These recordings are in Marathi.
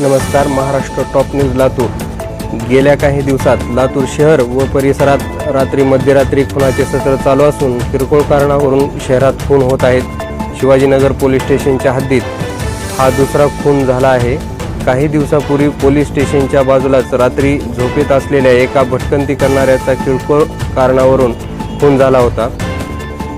नमस्कार महाराष्ट्र टॉप न्यूज लातूर. गेल्या काही दिवसात लातूर शहर व परिसरात रात्री मध्यरात्री खुनाचे सत्र चालू असून किरकोळ कारणावरून शहरात खून होत आहेत. शिवाजीनगर पोलीस स्टेशनच्या हद्दीत हा दुसरा खून झाला आहे. काही दिवसापूर्वी पोलीस स्टेशनच्या बाजूलाच रात्री झोपेत असलेल्या एका भटकंती करणाऱ्याचा किरकोळ कारणावरून खून झाला होता.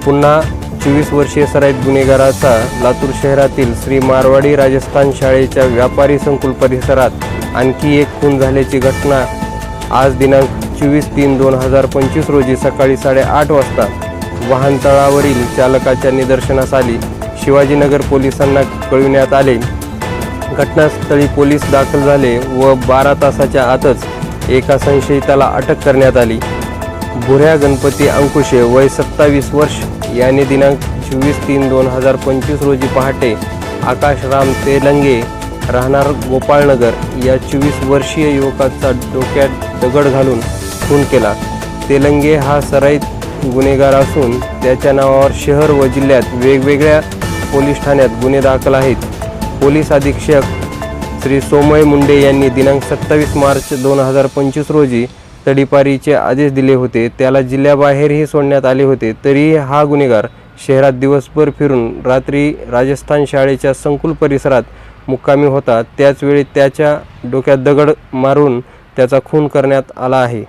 पुन्हा चोवीस वर्षीय सराईत गुन्हेगाराचा लातूर शहरातील श्री मारवाडी राजस्थान शाळेच्या व्यापारी संकुल परिसरात आणखी एक खून झाल्याची घटना आज दिनांक चोवीस तीन दोन हजार पंचवीस रोजी सकाळी साडेआठ वाजता वाहनतळावरील चालकाच्या निदर्शनास आली. शिवाजीनगर पोलिसांना कळविण्यात आले. घटनास्थळी पोलीस दाखल झाले व बारा तासाच्या आतच एका संशयिताला अटक करण्यात आली. भुऱ्या गणपती अंकुशे वय सत्तावीस वर्ष याने दिनांक चोवीस तीन दोन हजार पंचवीस रोजी पहाटे आकाशराम तेलंगे राहणार गोपाळनगर या चोवीस वर्षीय युवकाचा डोक्यात दगड घालून खून केला. तेलंगे हा सराईत गुन्हेगार असून त्याच्या नावावर शहर व जिल्ह्यात वेगवेगळ्या पोलीस ठाण्यात गुन्हे दाखल आहेत. पोलीस अधीक्षक श्री सोमय मुंडे यांनी दिनांक सत्तावीस मार्च दोन हजार पंचवीस रोजी तडीपारीचे आदेश दिले होते. त्याला जिल्ह्याबाहेरही सोडण्यात आले होते. तरीही हा गुन्हेगार शहरात दिवसभर फिरून रात्री राजस्थान शाळेच्या संकुल परिसरात मुक्कामी होता. त्याचवेळी त्याच्या डोक्यात दगड मारून त्याचा खून करण्यात आला आहे.